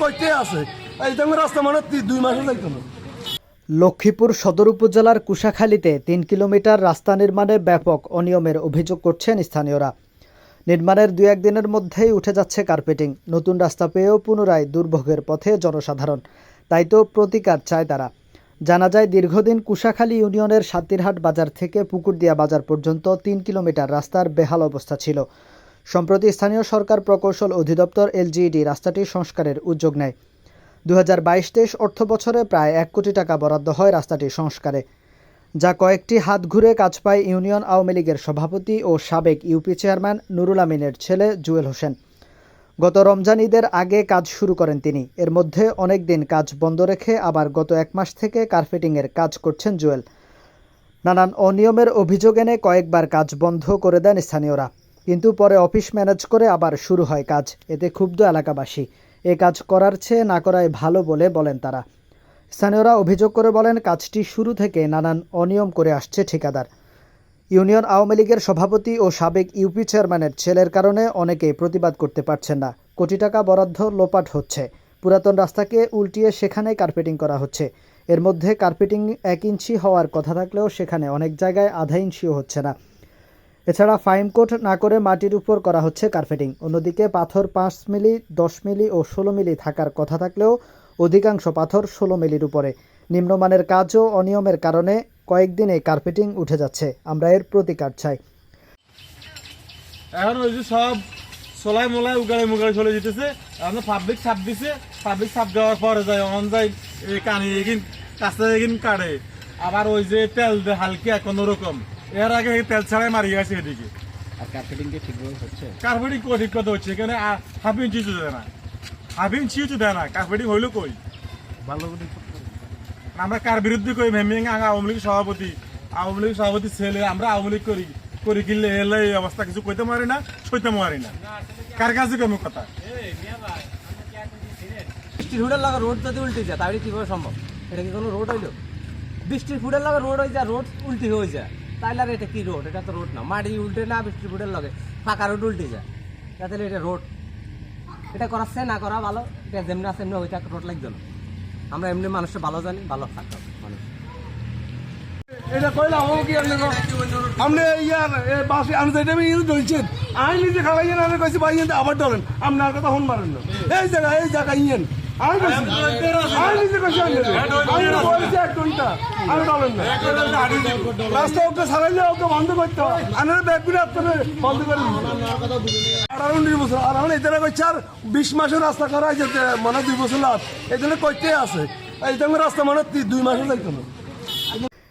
কইতে আছে? রাস্তা মানে দুই মাসে না। লক্ষ্মীপুর সদর উপজেলার কুশাখালীতে তিন কিলোমিটার রাস্তা নির্মাণে ব্যাপক অনিয়মের অভিযোগ করছেন স্থানীয়রা। নির্মাণের দু একদিনের মধ্যেই উঠে যাচ্ছে কার্পেটিং। নতুন রাস্তা পেয়েও পুনরায় দুর্ভোগের পথে জনসাধারণ। তাই তো প্রতিকার চায় তারা। জানা যায়, দীর্ঘদিন কুশাখালী ইউনিয়নের সাতিরহাট বাজার থেকে পুকুরদিয়া বাজার পর্যন্ত তিন কিলোমিটার রাস্তার বেহাল অবস্থা ছিল। সম্প্রতি স্থানীয় সরকার প্রকৌশল অধিদপ্তর এলজিইডি রাস্তাটি সংস্কারের উদ্যোগ নেয়। দু হাজার বাইশ তেইশ অর্থ বছরে প্রায় এক কোটি টাকা বরাদ্দ হয় রাস্তাটি সংস্কারে, যা কয়েকটি হাত ঘুরে কাজ পায় ইউনিয়ন আওয়ামী লীগের সভাপতি ও সাবেক ইউপি চেয়ারম্যান নুরুল আমিনের ছেলে জুয়েল হোসেন। গত রমজান ঈদের আগে কাজ শুরু করেন তিনি। এর মধ্যে অনেক দিন কাজ বন্ধ রেখে আবার গত এক মাস থেকে কার্পেটিংয়ের কাজ করছেন জুয়েল। নানান অনিয়মের অভিযোগ এনে কয়েকবার কাজ বন্ধ করে দেন স্থানীয়রা। কিন্তু পরে অফিস ম্যানেজ করে আবার শুরু হয় কাজ। এতে ক্ষুব্ধ এলাকাবাসী। এ কাজ করার চেয়ে না করাই ভালো বলে বলেন তারা। স্থানীয়রা অভিযোগ করে বলেন, কাজটি শুরু থেকে নানান অনিয়ম করে আসছে ঠিকাদার। ইউনিয়ন আওয়ামী লীগের সভাপতি ও সাবেক ইউপি চেয়ারম্যানের ছেলের কারণে অনেকে প্রতিবাদ করতে পারছেন না। কোটি টাকা বরাদ্দ লোপাট হচ্ছে। পুরাতন রাস্তাকে উল্টিয়ে সেখানে কার্পেটিং করা হচ্ছে। এর মধ্যে কার্পেটিং এক ইঞ্চি হওয়ার কথা থাকলেও সেখানে অনেক জায়গায় আধা ইঞ্চিও হচ্ছে না। এছাড়া ফাইম কোট না করে মাটির উপর করা হচ্ছে কার্পেটিং। অন্যদিকে পাথর পাঁচ মিলি, দশ মিলি ও ষোলো মিলি থাকার কথা থাকলেও অধিকাংশ পাথর ষোলো মিলির উপরে। নিম্নমানের কাজও অনিয়মের কারণে কয়েকদিনে কার্পেটিং উঠে যাচ্ছে। আমরা এর প্রতিকার চাই। এখন ওই যে সব সোলাই মোলাই উগালে মুগালে চলে যেতেছে। এখন পাবলিক ছাপ দিছে। পাবলিক ছাপ দেওয়ার পরে যায়, অন যায় কানি এগিন, কাছে এগিন কাটে আবার ওই যে তেল হালকা কোনো রকম এর আগে তেল ছাড়াই মারিয়ে গেছে এদিকে। আর কার্পেটিং কি ঠিকভাবে হচ্ছে? কার্পেটিং কই ঠিক কথা হচ্ছে এখানে হাফ ইঞ্চি তো দেয় না। হাফ ইঞ্চি তো দেয় না কার্পেটিং হইল কই? ভালো আমরা কার বিরুদ্ধে কই? মেমিং আওয়ামী লীগ সভাপতি। আওয়ামী লীগ সভাপতি ছেলে আমরা আওয়ামী লীগ করি। করি কিনলে এলে এই অবস্থা কিছু কইতে পারি না সইতে পারি না। কার কাছে কম কথা? বৃষ্টির ফুটের লাগা রোড যদি উল্টে যায় তাহলে কীভাবে সম্ভব? এটা কি কোনো রোড হইল? বৃষ্টির ফুটের লাগা রোড হয়ে যায় রোড উল্টে হয়ে যায়। আর এটা কি রোড? এটা তো রোড না। মাটি উল্টে না বৃষ্টির ফুটের লগে। ফাঁকা রোড উল্টে যায়। তাহলে এটা রোড। এটা করাচ্ছে না করা ভালো। এটা যেমনি আছে, এমনি ওইটা রোড লাগবে না। আমরা এমনি মানুষের ভালো জানি, ভালো থাকতে মানুষ। আমি নিজে খাওয়াইয়েন আমি কইছি, ভাই আবার ধরেন। আপনার কথা হন না। এই জায়গা এই জায়গা ইয়েন। আমি কইছি আমি নিজে কইছি আমি আমি বলছি এক ঘণ্টা। আমি বলেন না। রাস্তা ওকে সারাইলে ওকে বন্ধ করতে হবে আনার ব্যাগ করে বন্ধ করে আঠারো উনিশ বছর আর এখন বিশ মাসের রাস্তা করা যেতে মানে দুই বছর লাভ। এই জন্য কইতে আছে। এই জন্য রাস্তা মানে দুই মাসে যাইতো না।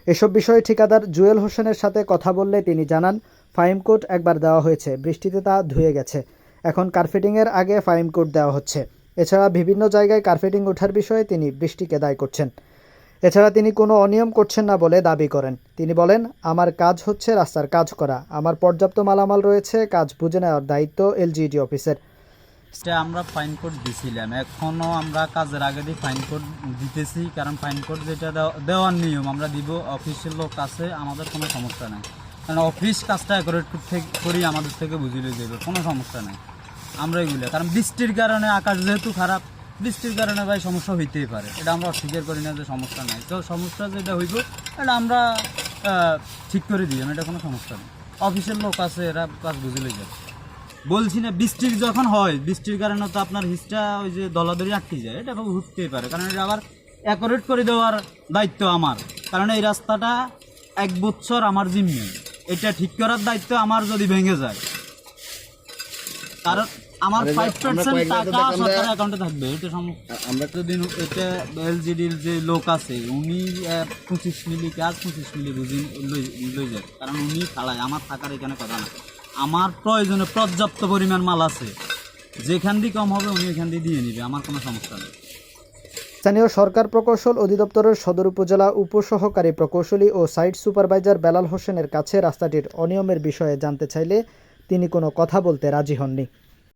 এসব বিষয়ে ঠিকাদার জুয়েল হোসেনের সাথে কথা বললে তিনি জানান ফাইম কোট একবার দেওয়া হয়েছে বৃষ্টিতে তা ধুয়ে গেছে। এখন কার্পেটিংয়ের আগে ফাইম কোট দেওয়া হচ্ছে। এছাড়া বিভিন্ন জায়গায় কার্পেটিং ওঠার বিষয়ে তিনি বৃষ্টিকে দায় করছেন। এছাড়া তিনি কোনো অনিয়ম করছেন না বলে দাবি করেন। তিনি বলেন, আমার কাজ হচ্ছে রাস্তার কাজ করা। আমার পর্যাপ্ত মালামাল রয়েছে, কাজ বুঝে নেওয়ার দায়িত্ব এলজিইডি অফিসের। আমরা ফাইন কোড দিছিলাম। এখনও আমরা কাজের আগে দিয়ে ফাইন কোড দিতেছি, কারণ ফাইন কোড যেটা দেওয়া- দেওয়ার নিয়ম আমরা দিব, অফিসের লোক আছে, আমাদের কোনো সমস্যা নাই। কারণ অফিস কাজটা অ্যাকুরেট করি আমাদের থেকে বুঝিয়ে দেবে কোনো সমস্যা নাই। আমরা এগুলো কারণ বৃষ্টির কারণে আকাশ যেহেতু খারাপ, বৃষ্টির কারণে ভাই সমস্যা হইতেই পারে। এটা আমরা অস্বীকার করি না যে সমস্যা নাই। তো সমস্যা যেটা হইব এটা আমরা ঠিক করে দিই। এটা কোনো সমস্যা নেই। অফিসের লোক আছে, এরা কাজ বুঝিয়ে যাবে। বলছি না, বৃষ্টির যখন হয়, বৃষ্টির কারণে তো আপনার হিসটা ওই যে দলাদলি আটকে যায়। এটা তো উঠতেই পারে। কারণ এটা আবার অ্যাকোরেট করে দেওয়ার দায়িত্ব আমার। কারণ এই রাস্তাটা এক বছর আমার জিম্মে। এটা ঠিক করার দায়িত্ব আমার যদি ভেঙে যায়। কারণ আমার ফাইভ পার্সেন্ট টাকা সরকার অ্যাকাউন্টে থাকবে এটা আমরা তো দিন এটা এলজিডির যে লোক আছে উনি পঁচিশ মিলি কাজ পঁচিশ মিলি বুঝি লই- লই যায়। কারণ উনি খালায় আমার থাকার এখানে কথা না। আমার প্রয়োজনে পর্যাপ্ত পরিমাণ মাল আছে। যেখান দিয়ে কম হবে উনি এখান দিয়ে দিয়ে নিবে আমার কোনো সমস্যা নেই। স্থানীয় সরকার প্রকৌশল অধিদপ্তরের সদর উপজেলা উপসহকারী প্রকৌশলী ও সাইট সুপারভাইজার বেলাল হোসেনের কাছে রাস্তাটির অনিয়মের বিষয়ে জানতে চাইলে তিনি কোনো কথা বলতে রাজি হননি।